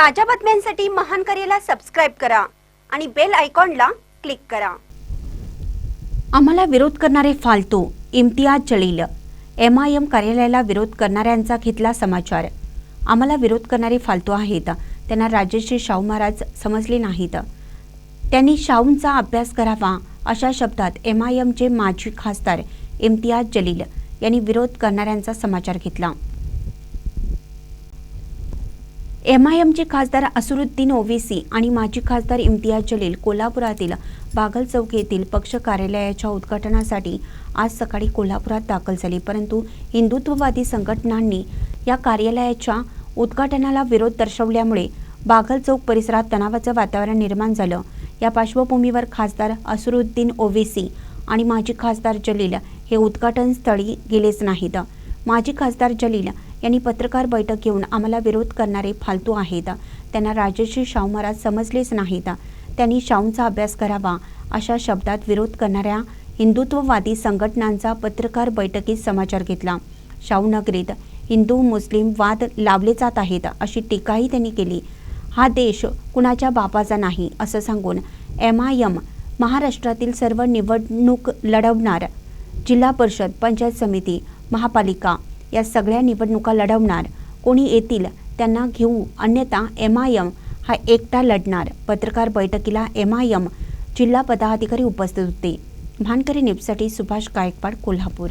ताज्या बातम्यांसाठी महान करेला सबस्क्राईब करा आणि बेल आयकॉनला क्लिक करा. आम्हाला विरोध करणारे फालतू Imtiaz Jaleel. M I M कार्यालयाला विरोध करणाऱ्यांचा घेतला समाचार. आम्हाला विरोध करणारे फालतू आहेत. त्यांना राजश्री शाहू महाराज समजले नाहीत. त्यांनी शाहूंचा अभ्यास करावा अशा शब्दात एम आय एमचे माजी खासदार इम्तियाज जलील यांनी विरोध करणाऱ्यांचा समाचार घेतला. एम आय एमचे खासदार असुरुद्दीन ओवेसी आणि माजी खासदार इम्तियाज जलील कोल्हापुरातील बागल चौक येथील पक्ष कार्यालयाच्या उद्घाटनासाठी आज सकाळी कोल्हापुरात दाखल झाले. परंतु हिंदुत्ववादी संघटनांनी या कार्यालयाच्या उद्घाटनाला विरोध दर्शवल्यामुळे बागल चौक परिसरात तणावाचं वातावरण निर्माण झालं. या पार्श्वभूमीवर खासदार असुरुद्दीन ओवेसी आणि माजी खासदार जलील हे उद्घाटन स्थळी गेलेच नाहीत. माजी खासदार जलील यांनी पत्रकार बैठक घेऊन आम्हाला विरोध करणारे फालतू आहेत. त्यांना राजश्री शाहू महाराज समजलेच नाहीत. त्यांनी शाहूंचा अभ्यास करावा अशा शब्दात विरोध करणाऱ्या हिंदुत्ववादी संघटनांचा पत्रकार बैठकीत समाचार घेतला. शाहूनगरीत हिंदू मुस्लिम वाद लावले जात आहेत अशी टीकाही त्यांनी केली. हा देश कुणाच्या बापाचा नाही असं सांगून एम आय एम महाराष्ट्रातील सर्व निवडणूक लढवणार जिल्हा परिषद पंचायत समिती महापालिका या सगळ्या निवडणुका लढवणार. कोणी येतील त्यांना घेऊ. अन्यथा एम आय एम हा एकटा लढणार. पत्रकार बैठकीला एम आय एम जिल्हा पदाधिकारी उपस्थित होते. भानकरी न्यूजसाठी सुभाष गायकवाड कोल्हापूर.